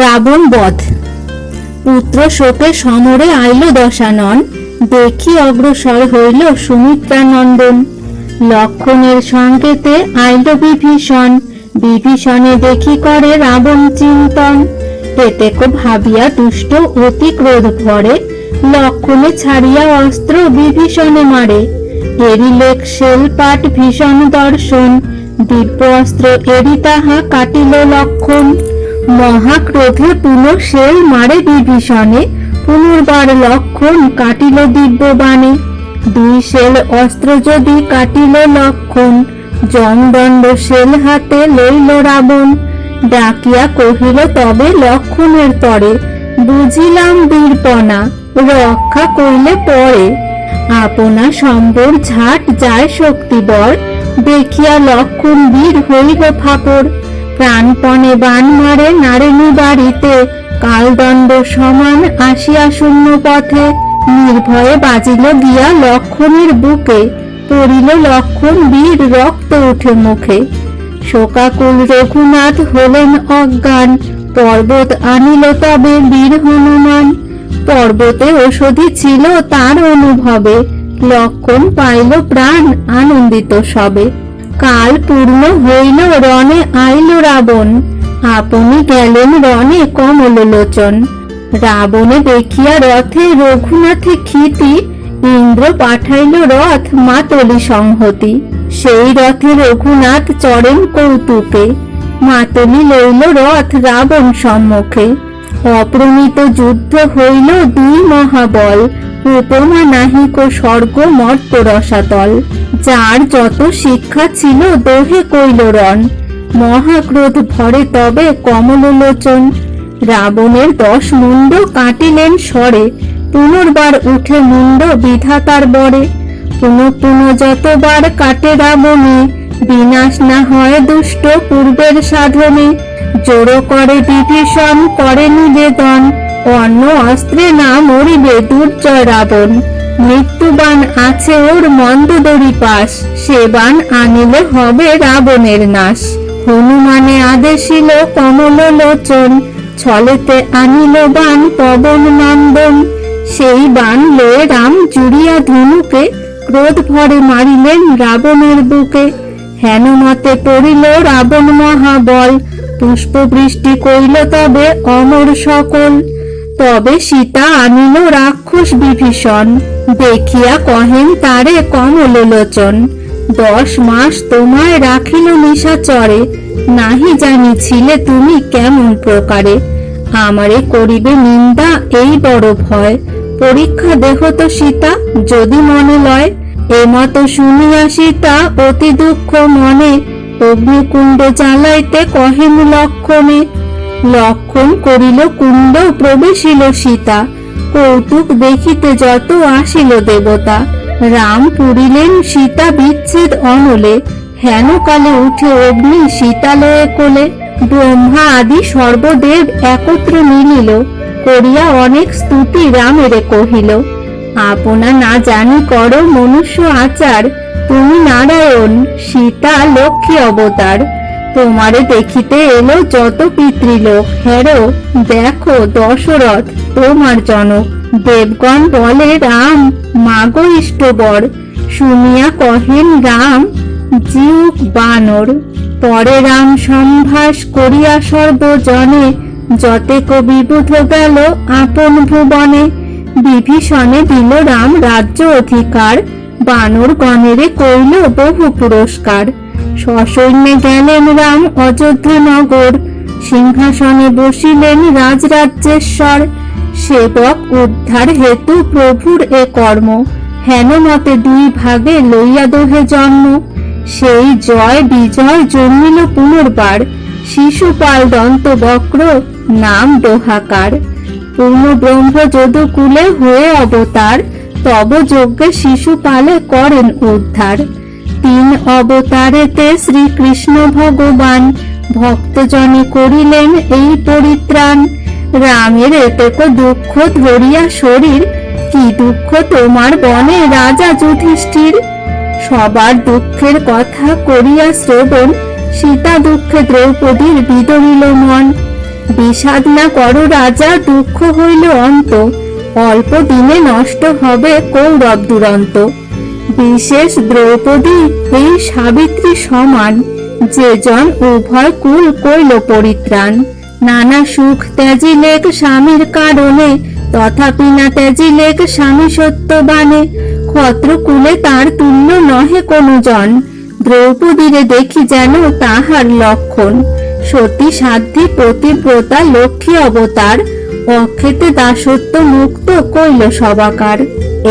রাবণ বধ। পুত্র শোকে সমরে আইল দশানন, দেখি অগ্রসর হইল সুমিত্রানন্দন। লক্ষণের সংকেতে আইল বিভীষণ, বিভীষণে দেখি করে রাবণ চিন্তন। এতেক ভাবিয়া দুষ্ট অতি ক্রোধ ভরে, লক্ষণে ছাড়িয়া অস্ত্র বিভীষণে মারে। এরিলেক পাট ভীষণ দর্শন, দিব্য অস্ত্র এরি তাহা কাটিল লক্ষণ। মহাক্রোধে পুনঃ শেল মারে বিভীষণে। পুনর্বার লক্ষণ কাটিল দিব্য বাণে দুই শেল অস্ত্র যদি কাটিল লক্ষণ জমদণ্ড শেল হাতে লইল রাবণ। ডাকিয়া কহিল, তবে লক্ষণের তরে বুঝিলাম বীরপনা রক্ষা কইলে পরে। আপনা সম্বর ঝাট যায় শক্তিবর, দেখিয়া লক্ষণ বীর হইল ফাপড় প্রাণপণে বান মারে নারেনি বাড়িতে, কালদণ্ড সমান আসিয়া শূন্য পথে নির্ভয়ে বাজিল গিয়া লক্ষণের বুকে, পড়িল লক্ষণ বীর রক্ত উঠে মুখে। শোকাকুল রঘুনাথ হলেন অজ্ঞান, পর্বত আনিল তবে বীর হনুমান। পর্বতে ওষধি ছিল তার অনুভবে, লক্ষণ পাইল প্রাণ আনন্দিত সবে। কাল পূর্ণ হইল রণে আইল রাবণ আপনি গেলেন রণে কমল লোচন রাবণে দেখিয়া রথে রঘুনাথে ক্ষিতি ইন্দ্র পাঠাইল রথ মাতলি সংহতি সেই রথে রঘুনাথ চড়েন কৌতুকে মাতলি লইল রথ রাবণ সম্মুখে অপ্রমিত যুদ্ধ হইল দুই মহাবল উপমা নাহিক স্বর্গ মর্ত রসাতল যার যত শিক্ষা ছিল দোহে কইল রণ মহাক্রোধ ভরে তবে কমললোচন রাবণের দশ মুন্ড কাটিলেন স্বরে। পুনর্বার উঠে মুন্ড বিধাতার বরে। পুনঃ পুনঃ যতবার কাটে রাবণে, বিনাশ না হয় দুষ্ট পূর্বের সাধনে। জোরো করে বিভীষণ করে নিবেদন, অন্য অস্ত্রে না মরিবে দুর্জয় রাবণ। মৃত্যুবান আছে ওর মন্দদরি পাশ, সে বান আনিলে হবে রাবণের নাশ। হনুমানে আদেশিল কমল লোচন ছলেতে আনিল বান পবন নন্দন। সেই বান লয়ে রাম জুড়িয়া ধনুকে, ক্রোধ ভরে মারিলেন রাবণের বুকে। হেনমতে পড়িল রাবণ মহাবল পুষ্প বৃষ্টি কইল তবে অমর সকল। তবে সীতা আনিল রাক্ষস বিভীষণ। দেখিয়া কহেন তারে কমল লোচন দশ মাস তোমায় রাখিল নিশাচরে নাহি জানিছিলে তুমি কেমন প্রকারে। আমারে করিবে নিন্দা এই বড় ভয়। পরীক্ষা দেহ তো সীতা, যদি মনে লয়। এমত শুনিয়া সীতা অতি দুঃখ মনে, অগ্নিকুণ্ড জ্বালাইতে কহেন লক্ষণে লক্ষণ করিল কুণ্ড প্রবেশিল সীতা। কৌতুক দেখিতে যত আসিল দেবতা। রাম পুরিলেন সীতা বিচ্ছেদ অনলে। হেন কালে উঠে অগ্নি সীতালয়ে কোলে। ব্রহ্মা আদি সর্বদেব একত্র মিলিল, করিয়া অনেক স্তুতি রামেরে কহিল, আপনা না জানি করো মনুষ্য আচার, তুমি নারায়ণ, সীতা লক্ষ্মী অবতার। তোমারে দেখিতে এলো যত পিতৃলোক। হেরো, দেখো দশরথ, তোমার জনক। দেবগণ বলে, রাম, মাগো ইষ্টবর। শুনিয়া কহেন, রাম জিউ বানর। পরে রাম সম্ভাস করিয়া সর্বজনে যতেক বিবুধ গেল আপন ভুবনে। বিভীষণে দিল রাম রাজ্য অধিকার বানর গণেরে কইল বহু পুরস্কার। সসৈন্যে গেলেন রাম অযোধ্যা নগর সিংহাসনে বসিলেন রাজরাজ্যেশ্বর সেবক উদ্ধার হেতু প্রভুর এ কর্ম। হেন মতে দুই ভাগে লইয়া দোহে জন্ম। সেই জয় বিজয় জন্মিল পুনর্বার। শিশুপাল দন্ত বক্র, নাম দোহাকার। পূর্ণ ব্রহ্ম যদুকুলে হয়ে অবতার, তব যজ্ঞে শিশুপালে করেন উদ্ধার। তিন অবতারেতে শ্রীকৃষ্ণ ভগবান ভক্তজনে করিলেন এই পরিত্রাণ। রামের এতেক দুঃখ ধরিয়া শরীর, কি দুঃখ তোমার বনে রাজা যুধিষ্ঠির? সবার দুঃখের কথা করিয়া শ্রবণ, সীতা দুঃখে দ্রৌপদীর বিদরিল মন। বিষাদ না করো রাজা, দুঃখ হইল অন্ত। অল্প দিনে নষ্ট হবে কৌরব দুরন্ত। বিশেষ দ্রৌপদী এই সাবিত্রী সমান, যে জন উভয় কুল কইল পরিত্রাণ। নানা সুখ ত্যাজিলেক স্বামীর কারণে, তথাপি না ত্যাজিলেক স্বামী সত্যবানে। ক্ষত্র কুলে তার তুল্য নহে কোনো জন দ্রৌপদীরে দেখি যেন তাহার লক্ষণ। সতী সাধ্যী প্রতিব্রতা লক্ষ্মী অবতার অক্ষেতে দাসত্ব মুক্ত কইল সবাকার।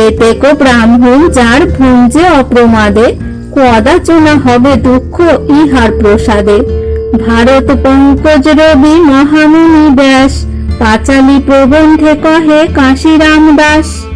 এতে কো ব্রাহ্মণ যার ভুঞ্জে অপ্রমাদে, কদাচনা হবে দুঃখ ইহার প্রসাদে। ভারত পঙ্কজ রবি মহামুনি ব্যাস, পাঁচালী প্রবন্ধে কহে কাশিরাম দাস।